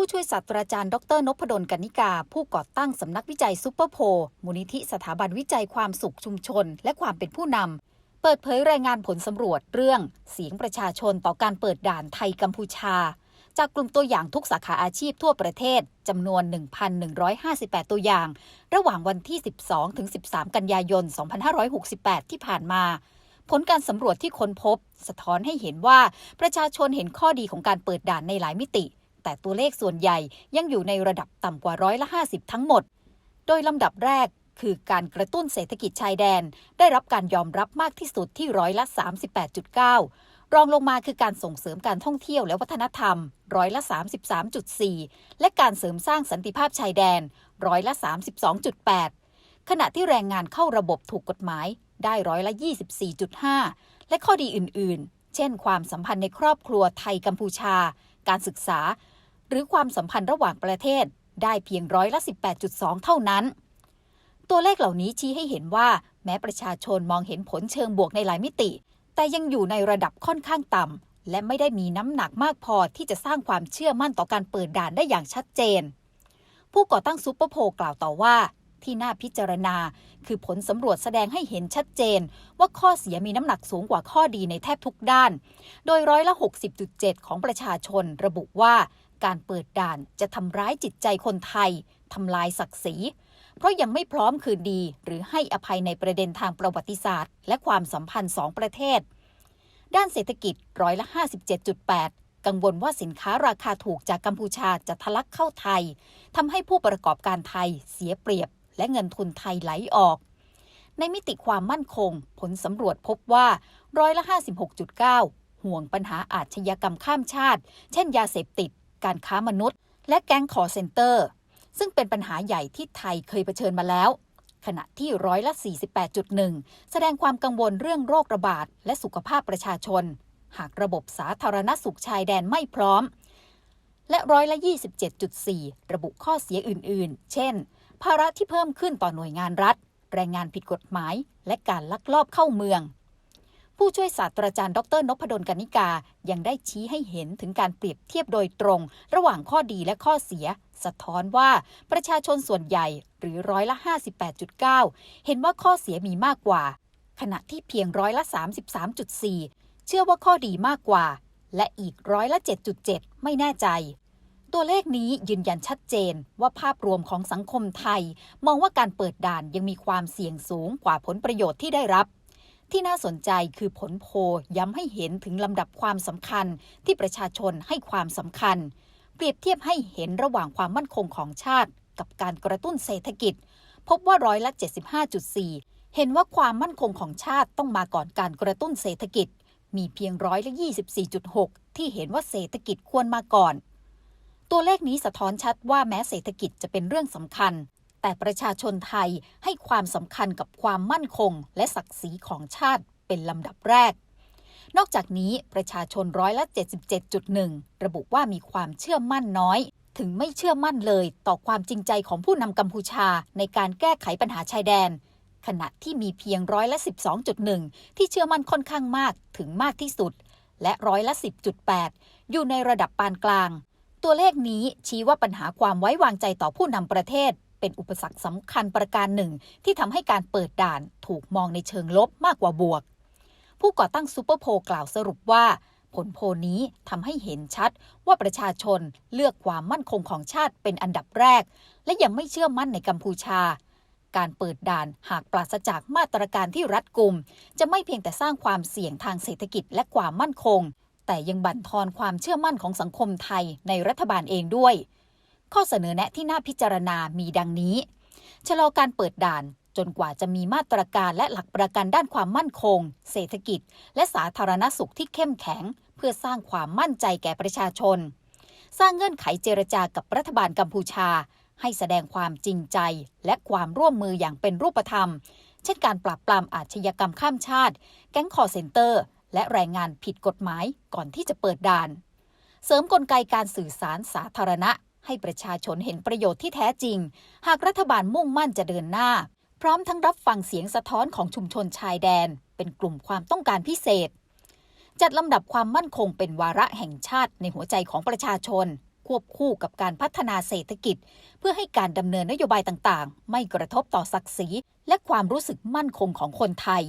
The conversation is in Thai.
ผู้ช่วยศาสตราจารย์ดรนพดลกนิกา ผู้ก่อตั้งสำนักวิจัยซูเปอร์โพลมูลนิธิสถาบันวิจัยความสุขชุมชน และความเป็นผู้นำเปิดเผยรายงานผลสำรวจเรื่อง เสียงประชาชนต่อการเปิดด่านไทยกัมพูชา จากกลุ่มตัวอย่างทุกสาขาอาชีพทั่วประเทศจำนวน 1,158 ตัวอย่าง ระหว่างวันที่ 12ถึง13 กันยายน 2568 ที่ผ่านมาผลการสำรวจที่ค้นพบ สะท้อนให้เห็นว่าประชาชนเห็นข้อดีของการเปิดด่านในหลายมิติ แต่ตัวเลขส่วนใหญ่ยังอยู่ในระดับต่ำกว่าร้อยละ 50 ทั้งหมด โดยลำดับแรกคือการกระตุ้นเศรษฐกิจชายแดน ได้รับการยอมรับมากที่สุดที่ร้อยละ 38.9 รองลงมาคือการส่งเสริมการท่องเที่ยวและวัฒนธรรม ร้อยละ 33.4 และการเสริมสร้างสันติภาพชายแดน ร้อยละ 32.8 ขณะที่แรงงานเข้าระบบถูกกฎหมาย ได้ร้อยละ 24.5 และข้อดีอื่น ๆ เช่น ความสัมพันธ์ในครอบครัวไทยกัมพูชา การศึกษา หรือความสัมพันธ์ระหว่างประเทศได้เพียงร้อยละ18.2 เท่านั้น ตัวเลขเหล่านี้ชี้ให้เห็นว่า แม้ประชาชนมองเห็นผลเชิงบวกในหลายมิติ แต่ยังอยู่ในระดับค่อนข้างต่ำและไม่ได้มีน้ำหนักมากพอที่จะสร้างความเชื่อมั่นต่อการเปิดด่านได้อย่างชัดเจน ผู้ก่อตั้งซูเปอร์โพลกล่าวต่อว่าที่น่าพิจารณา คือผลสำรวจแสดงให้เห็นชัดเจน ว่าข้อเสียมีน้ำหนักสูงกว่าข้อดีในแทบทุกด้าน โดยร้อยละ 60.7 ของประชาชนระบุว่า การเปิดด่านจะทำร้ายจิตใจคนไทยทำลายศักดิ์ศรีเพราะยังไม่พร้อมคืนดี หรือให้อภัยในประเด็นทางประวัติศาสตร์ และความสัมพันธ์สองประเทศ ด้านเศรษฐกิจร้อยละ 57.8 กังวลว่าสินค้าราคาถูกจากกัมพูชาจะทะลักเข้าไทยทำให้ผู้ประกอบการไทยเสียเปรียบ และเงินทุนไทยไหลออก ในมิติความมั่นคง ผลสำรวจพบว่าร้อยละ 56.9 ห่วงปัญหาอาชญากรรมข้ามชาติ เช่นยาเสพติด การค้ามนุษย์ และแก๊งคอเซนเตอร์ ซึ่งเป็นปัญหาใหญ่ที่ไทยเคยเผชิญมาแล้ว ขณะที่ร้อยละ 48.1 แสดงความกังวลเรื่องโรคระบาด และสุขภาพประชาชน หากระบบสาธารณสุขชายแดนไม่พร้อม และร้อยละ 27.4 ระบุข้อเสียอื่น ๆ เช่น ภาระที่เพิ่มขึ้นต่อหน่วยงานรัฐ แรงงานผิดกฎหมาย และการลักลอบเข้าเมือง ผู้ช่วยศาสตราจารย์ดรนพดลกนิกา ยังได้ชี้ให้เห็นถึงการเปรียบเทียบโดยตรง ระหว่างข้อดีและข้อเสีย สะท้อนว่าประชาชนส่วนใหญ่หรือร้อยละ 58.9 เห็นว่าข้อเสียมีมากกว่า ขณะที่เพียงร้อยละ 33.4 เชื่อว่าข้อดีมากกว่า และอีกร้อยละ 7.7 ไม่แน่ใจตัวเลขนี้ยืนยันชัดเจนว่าภาพรวมของสังคมไทย มองว่าการเปิดด่านยังมีความเสี่ยงสูงกว่าผลประโยชน์ที่ได้รับ ที่น่าสนใจคือผลโพย้ำให้เห็นถึงลำดับความสำคัญที่ประชาชนให้ความสำคัญ เปรียบเทียบให้เห็นระหว่างความมั่นคงของชาติ กับการกระตุ้นเศรษฐกิจ พบว่าร้อยละ 75.4 เห็นว่าความมั่นคงของชาติต้องมาก่อนการกระตุ้นเศรษฐกิจ มีเพียงร้อยละ 24.6 ที่เห็นว่าเศรษฐกิจควรมาก่อน ตัวเลขนี้สะท้อนชัดว่าแม้เศรษฐกิจจะเป็นเรื่องสำคัญ แต่ประชาชนไทยให้ความสำคัญกับความมั่นคง และศักดิ์ศรีของชาติเป็นลำดับแรก นอกจากนี้ประชาชนร้อยละ 77.1 ระบุว่ามีความเชื่อมั่นน้อย ถึงไม่เชื่อมั่นเลยต่อความจริงใจของผู้นำกัมพูชาในการแก้ไขปัญหาชายแดน ขณะที่มีเพียงร้อยละ 12.1 ที่เชื่อมั่นค่อนข้างมากถึงมากที่สุด และร้อยละ 10.8 อยู่ในระดับปานกลาง ตัวเลขนี้ชี้ว่าปัญหาความไว้วางใจต่อผู้นำประเทศ เป็นอุปสรรคสำคัญประการหนึ่ง ที่ทำให้การเปิดด่านถูกมองในเชิงลบมากกว่าบวก ผู้ก่อตั้งซูเปอร์โพลกล่าวสรุปว่า ผลโพลนี้ทำให้เห็นชัดว่าประชาชนเลือกความมั่นคงของชาติเป็นอันดับแรก และยังไม่เชื่อมั่นในกัมพูชา การเปิดด่านหากปราศจากมาตรการที่รัดกุม จะไม่เพียงแต่สร้างความเสี่ยงทางเศรษฐกิจและความมั่นคง แต่ยังบั่นทอนความเชื่อมั่นของสังคมไทยในรัฐบาลเองด้วย ข้อเสนอแนะที่น่าพิจารณามีดังนี้ ชะลอการเปิดด่านจนกว่าจะมีมาตรการและหลักประกันด้านความมั่นคง เศรษฐกิจ และสาธารณสุขที่เข้มแข็ง เพื่อสร้างความมั่นใจแก่ประชาชน สร้างเงื่อนไขเจรจากับรัฐบาลกัมพูชา ให้แสดงความจริงใจ และความร่วมมืออย่างเป็นรูปธรรม เช่นการปราบปรามอาชญากรรมข้ามชาติ แก๊งคอร์เซนเตอร์ และแรงงานผิดกฎหมายก่อนที่จะเปิดด่าน เสริมกลไกการสื่อสารสาธารณะ ให้ประชาชนเห็นประโยชน์ที่แท้จริง หากรัฐบาลมุ่งมั่นจะเดินหน้า พร้อมทั้งรับฟังเสียงสะท้อนของชุมชนชายแดน เป็นกลุ่มความต้องการพิเศษ จัดลำดับความมั่นคงเป็นวาระแห่งชาติในหัวใจของประชาชน ควบคู่กับการพัฒนาเศรษฐกิจ เพื่อให้การดำเนินนโยบายต่างๆ ไม่กระทบต่อศักดิ์ศรีและความรู้สึกมั่นคงของคนไทย